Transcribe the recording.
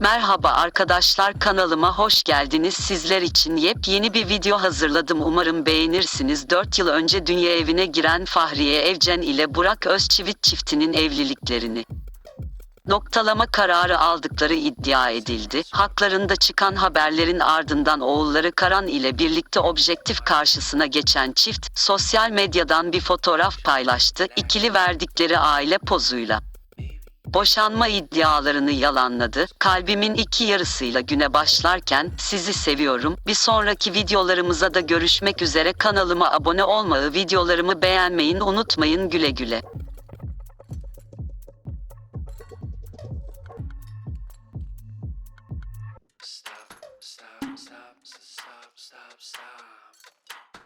Merhaba arkadaşlar kanalıma hoş geldiniz. Sizler için yepyeni bir video hazırladım. Umarım beğenirsiniz. 4 yıl önce dünya evine giren Fahriye Evcen ile Burak Özçivit çiftinin evliliklerini noktalama kararı aldıkları iddia edildi. Haklarında çıkan haberlerin ardından oğulları Karan ile birlikte objektif karşısına geçen çift sosyal medyadan bir fotoğraf paylaştı. İkili verdikleri aile pozuyla boşanma iddialarını yalanladı. Kalbimin iki yarısıyla güne başlarken sizi seviyorum. Bir sonraki videolarımıza da görüşmek üzere. Kanalıma abone olmayı, videolarımı beğenmeyi unutmayın. Güle güle. Stop, stop, stop, stop. Stop,